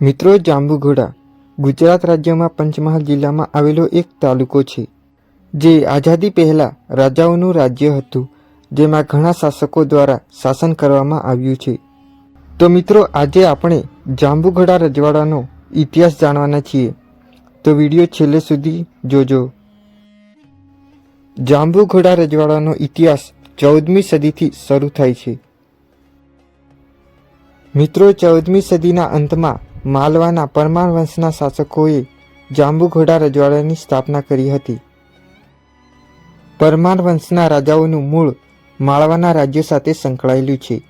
મિત્રો, જાંબુઘોડા ગુજરાત રાજ્યમાં પંચમહાલ જિલ્લામાં આવેલો એક તાલુકો છે, જે આઝાદી પહેલાં રાજાઓનું રાજ્ય હતું, જેમાં ઘણા શાસકો દ્વારા શાસન કરવામાં આવ્યું છે. તો મિત્રો, આજે આપણે જાંબુઘોડા રજવાડાનો ઇતિહાસ જાણવાના છીએ. તો વીડિયો છેલ્લે સુધી જોજો. જાંબુઘોડા રજવાડાનો ઇતિહાસ ચૌદમી સદીથી શરૂ થાય છે. મિત્રો, ચૌદમી સદીના અંતમાં માલવાના પરમાર વંશના શાસકોએ જાંબુઘોડા રજવાડાની સ્થાપના કરી હતી. પરમાર વંશના રાજાઓનું મૂળ માળવાના રાજ્યો સાથે સંકળાયેલું છે.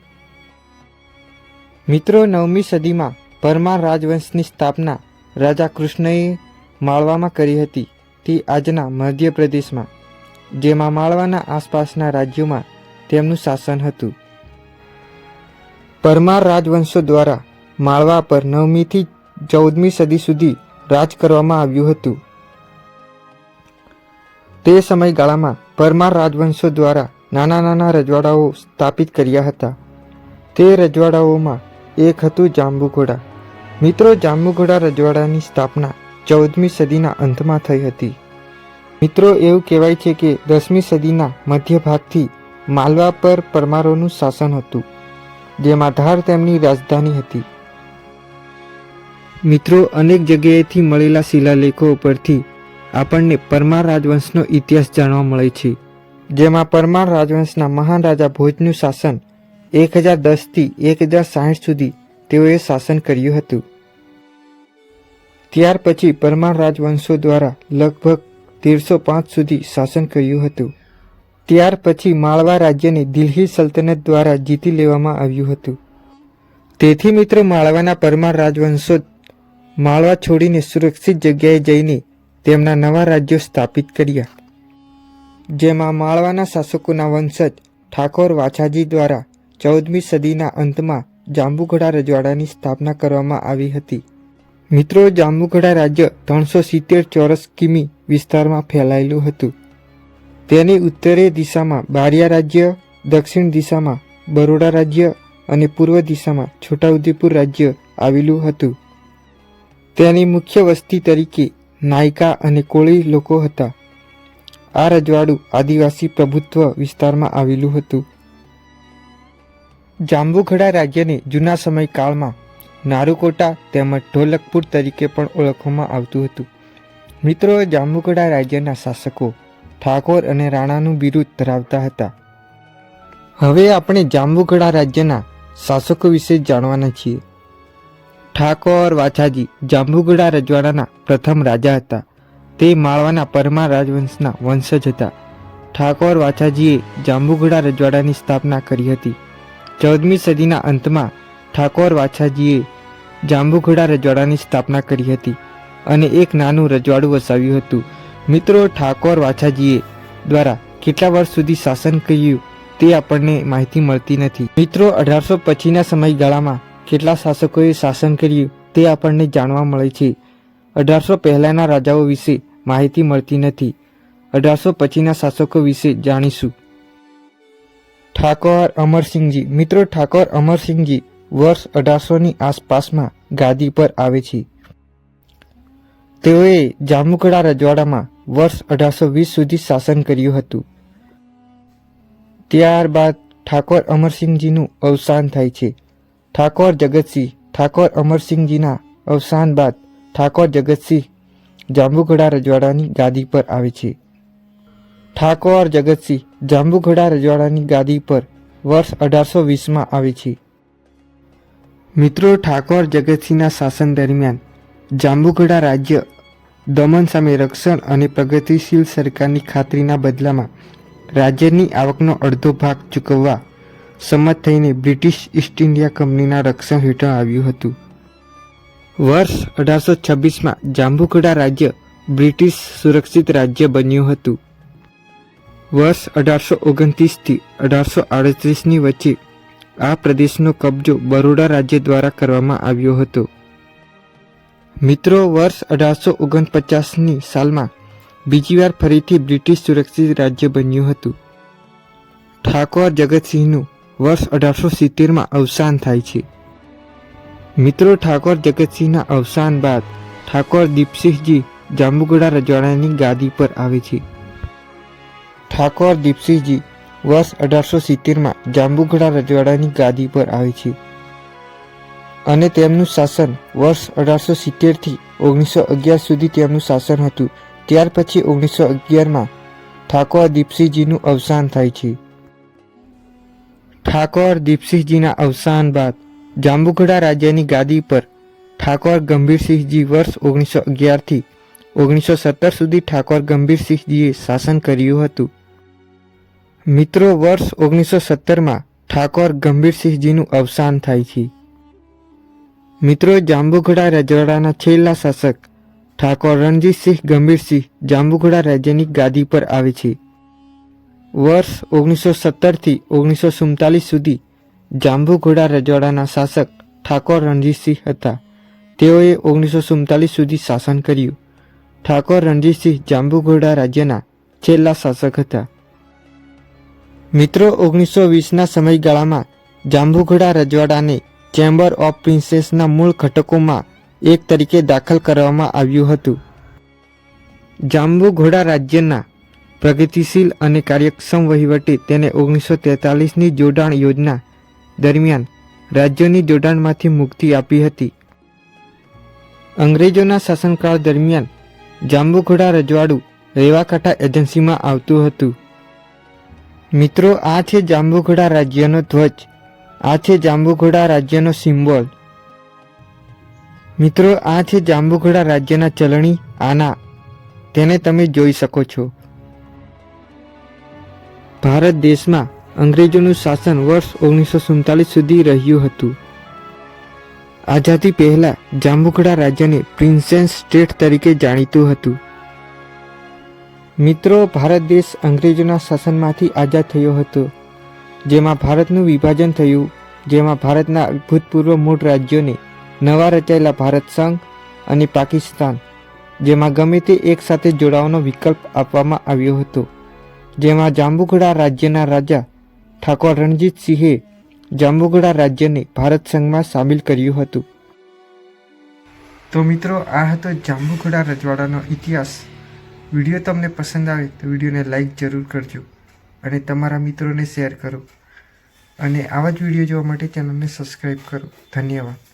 મિત્રો, નવમી સદીમાં પરમાર રાજવંશની સ્થાપના રાજા કૃષ્ણએ માળવામાં કરી હતી તે આજના મધ્યપ્રદેશમાં જેમાં માળવાના આસપાસના રાજ્યોમાં તેમનું શાસન હતું. પરમાર રાજવંશો દ્વારા માળવા પર નવમીથી ચૌદમી સદી સુધી રાજ કરવામાં આવ્યું હતું. તે સમયગાળામાં પરમાર રાજવંશો દ્વારા નાના નાના રજવાડાઓ સ્થાપિત કર્યા હતા. તે રજવાડાઓમાં એક હતું જાંબુઘોડા. મિત્રો, જાંબુઘોડા રજવાડાની સ્થાપના ચૌદમી સદીના અંતમાં થઈ હતી. મિત્રો, એવું કહેવાય છે કે દસમી સદીના મધ્ય ભાગથી માલવા પર પરમારોનું શાસન હતું, જેમાં ધાર તેમની રાજધાની હતી. મિત્રો અનેક જગ્યાએથી મળેલા શિલાલેખો પરથી આપણને પરમાર રાજવંશનો ઇતિહાસ જાણવા મળે છે. જેમાં પરમાર રાજવંશના મહાન રાજા ભોજનું શાસન એક હજાર દસથી એક હજાર સાહીઠ સુધી તેઓએ શાસન કર્યું હતું. ત્યાર પછી પરમાર રાજવંશો દ્વારા લગભગ તેરસો પાંચ સુધી શાસન કર્યું હતું. ત્યાર પછી માળવા રાજ્યને દિલ્હી સલ્તનત દ્વારા જીતી લેવામાં આવ્યું હતું. તેથી મિત્રો માળવાના પરમાર રાજવંશો માળવા છોડીને સુરક્ષિત જગ્યાએ જઈને તેમના નવા રાજ્યો સ્થાપિત કર્યા. જેમાં માળવાના શાસકોના વંશજ ઠાકોર વાછાજી દ્વારા ચૌદમી સદીના અંતમાં જાંબુઘોડા રજવાડાની સ્થાપના કરવામાં આવી હતી. મિત્રો, જાંબુઘોડા રાજ્ય ત્રણસો સિત્તેર ચોરસ કિમી વિસ્તારમાં ફેલાયેલું હતું. તેની ઉત્તરે દિશામાં બારિયા રાજ્ય, દક્ષિણ દિશામાં બરોડા રાજ્ય અને પૂર્વ દિશામાં છોટાઉદેપુર રાજ્ય આવેલું હતું. તેની મુખ્ય વસ્તી તરીકે નાયકા અને કોળી લોકો હતા. આ રજવાડું આદિવાસી પ્રભુત્વ વિસ્તારમાં આવેલું હતું. જાંબુઘડા રાજ્યને જૂના સમયકાળમાં નારુકોટા તેમજ ઢોલકપુર તરીકે પણ ઓળખવામાં આવતું હતું. મિત્રો જાંબુઘડા રાજ્યના શાસકો, ઠાકોર અને રાણાનું બિરુદ ધરાવતા હતા. હવે આપણે જાંબુઘડા રાજ્યના શાસકો વિશે જાણવાના છીએ. ઠાકોર વાછાજી જાંબુઘોડા રજવાડાના પ્રથમ રાજા હતા. તે માળવાના પરમાર રાજવંશના વંશજ હતા. ઠાકોર વાછાજીએ જાંબુઘોડા રજવાડાની સ્થાપના કરી હતી. ચૌદમી સદીના અંતમાં ઠાકોર વાછાજીએ જાંબુઘોડા રજવાડાની સ્થાપના કરી હતી અને એક નાનું રજવાડું વસાવ્યું હતું. મિત્રો, ઠાકોર વાછાજીએ દ્વારા કેટલા વર્ષ સુધી શાસન કર્યું તે આપણને માહિતી મળતી નથી. મિત્રો, અઢારસો પછીના સમયગાળામાં કેટલા શાસકોએ શાસન કર્યું તે આપણને જાણવા મળે છે. અઢારસો પહેલાંના રાજાઓ વિશે માહિતી મળતી નથી. અઢારસો પછીના શાસકો વિશે જાણીશું. ઠાકોર અમરસિંહજી. મિત્રો, ઠાકોર અમરસિંહજી વર્ષ અઢારસોની આસપાસમાં ગાદી પર આવે છે. તેઓએ જામુકડા રજવાડામાં વર્ષ અઢારસો વીસ સુધી શાસન કર્યું હતું. ત્યારબાદ ઠાકોર અમરસિંહજીનું અવસાન થાય છે. ઠાકોર જગતસિંહ, ઠાકોર અમરસિંહજીના અવસાન બાદ ઠાકોર જગતસિંહ જાંબુઘોડા રજવાડાની ગાદી પર આવે છે. ઠાકોર જગતસિંહ જાંબુઘોડા રજવાડાની ગાદી પર વર્ષ અઢારસો વીસમાં આવે છે. મિત્રો, ઠાકોર જગતસિંહના શાસન દરમિયાન જાંબુઘોડા રાજ્ય દમન સામે રક્ષણ અને પ્રગતિશીલ સરકારની ખાતરીના બદલામાં રાજ્યની આવકનો અડધો ભાગ ચૂકવવા સંમત થઈને બ્રિટિશ ઈસ્ટ ઇન્ડિયા કંપનીના રક્ષણ હેઠળ આવ્યું હતું. વર્ષ અઢારસો છવ્વીસમાં જાંબુકડા રાજ્ય બ્રિટિશ સુરક્ષિત રાજ્ય બન્યું હતું. વર્ષ અઢારસો ઓગણત્રીસથી અઢારસો આડત્રીસની વચ્ચે આ પ્રદેશનો કબજો બરોડા રાજ્ય દ્વારા કરવામાં આવ્યો હતો. મિત્રો, વર્ષ અઢારસો ઓગણપચાસની સાલમાં બીજી વાર ફરીથી બ્રિટિશ સુરક્ષિત રાજ્ય બન્યું હતું. ઠાકોર જગતસિંહનું વર્ષ અઢારસો સિત્તેરમાં અવસાન થાય છે. મિત્રો, ઠાકોર જગતસિંહના અવસાન બાદ ઠાકોર દીપસિંહજી જાંબુઘોડા રજવાડાની ગાદી પર આવે છે. ઠાકોર દીપસિંહજી વર્ષ અઢારસો સિત્તેરમાં જાંબુઘોડા રજવાડાની ગાદી પર આવે છે. અને તેમનું શાસન વર્ષ અઢારસો સિત્તેરથી ઓગણીસો અગિયાર સુધી તેમનું શાસન હતું. ત્યાર પછી ઓગણીસો અગિયારમાં ઠાકોર દીપસિંહજીનું અવસાન થાય છે. ઠાકોર દીપસિંહજીના અવસાન બાદ જાંબુઘોડા રાજ્યની ગાદી પર ઠાકોર ગંભીરસિંહજી વર્ષ ઓગણીસો અગિયારથી ઓગણીસો સત્તર સુધી ઠાકોર ગંભીરસિંહજીએ શાસન કર્યું હતું. મિત્રો, વર્ષ ઓગણીસો સત્તરમાં ઠાકોર ગંભીરસિંહજીનું અવસાન થાય છે. મિત્રો, જાંબુઘોડા રજવાડાના છેલ્લા શાસક ઠાકોર રણજીતસિંહ ગંભીરસિંહ જાંબુઘોડા રાજ્યની ગાદી પર આવે છે. વર્ષ ઓગણીસો સત્તરથી ઓગણીસો સુડતાલીસ સુધી જાંબુઘોડા રજવાડાના શાસક ઠાકોર રણજીતસિંહ હતા. તેઓએ ઓગણીસો સુડતાલીસ સુધી શાસન કર્યું. ઠાકોર રણજીતસિંહ જાંબુઘોડા રાજ્યના છેલ્લા શાસક હતા. મિત્રો ઓગણીસો વીસના સમયગાળામાં જાંબુઘોડા રજવાડાને ચેમ્બર ઓફ પ્રિન્સેસના મૂળ ઘટકોમાં એક તરીકે દાખલ કરવામાં આવ્યું હતું. જાંબુઘોડા રાજ્યના પ્રગતિશીલ અને કાર્યક્ષમ વહીવટે તેને ઓગણીસો તેતાલીસની જોડાણ યોજના દરમિયાન રાજ્યોની જોડાણમાંથી મુક્તિ આપી હતી. અંગ્રેજોના શાસનકાળ દરમિયાન જાંબુઘોડા રજવાડું રેવાકાંઠા એજન્સીમાં આવતું હતું. મિત્રો, આ છે જાંબુઘોડા રાજ્યનો ધ્વજ. આ છે જાંબુઘોડા રાજ્યનો સિમ્બોલ. મિત્રો, આ છે જાંબુઘોડા રાજ્યના ચલણી આના. તેને તમે જોઈ શકો છો. ભારત દેશમાં અંગ્રેજોનું શાસન વર્ષ ઓગણીસો સુડતાલીસ સુધી રહ્યું હતું. આઝાદી પહેલા જાંબુઘોડા રાજ્યને પ્રિન્સેન્સ સ્ટેટ તરીકે જાણીતું હતું. મિત્રો, ભારત દેશ અંગ્રેજોના શાસનમાંથી આઝાદ થયો હતો, જેમાં ભારતનું વિભાજન થયું, જેમાં ભારતના ભૂતપૂર્વ મૂળ રાજ્યોને નવા રચાયેલા ભારત સંઘ અને પાકિસ્તાન, જેમાં ગમે તે એક સાથે જોડાવાનો વિકલ્પ આપવામાં આવ્યો હતો. જેમાં જાંબુઘોડા રાજ્યના રાજા ઠાકોર રણજીતસિંહે જાંબુઘોડા રાજ્યને ભારત સંઘમાં સામેલ કર્યું હતું. તો મિત્રો, આ હતો જાંબુઘોડા રજવાડાનો ઇતિહાસ. વીડિયો તમને પસંદ આવે તો વિડીયોને લાઈક જરૂર કરજો અને તમારા મિત્રોને શેર કરો. અને આવા જ વીડિયો જોવા માટે ચેનલને સબસ્ક્રાઈબ કરો. ધન્યવાદ.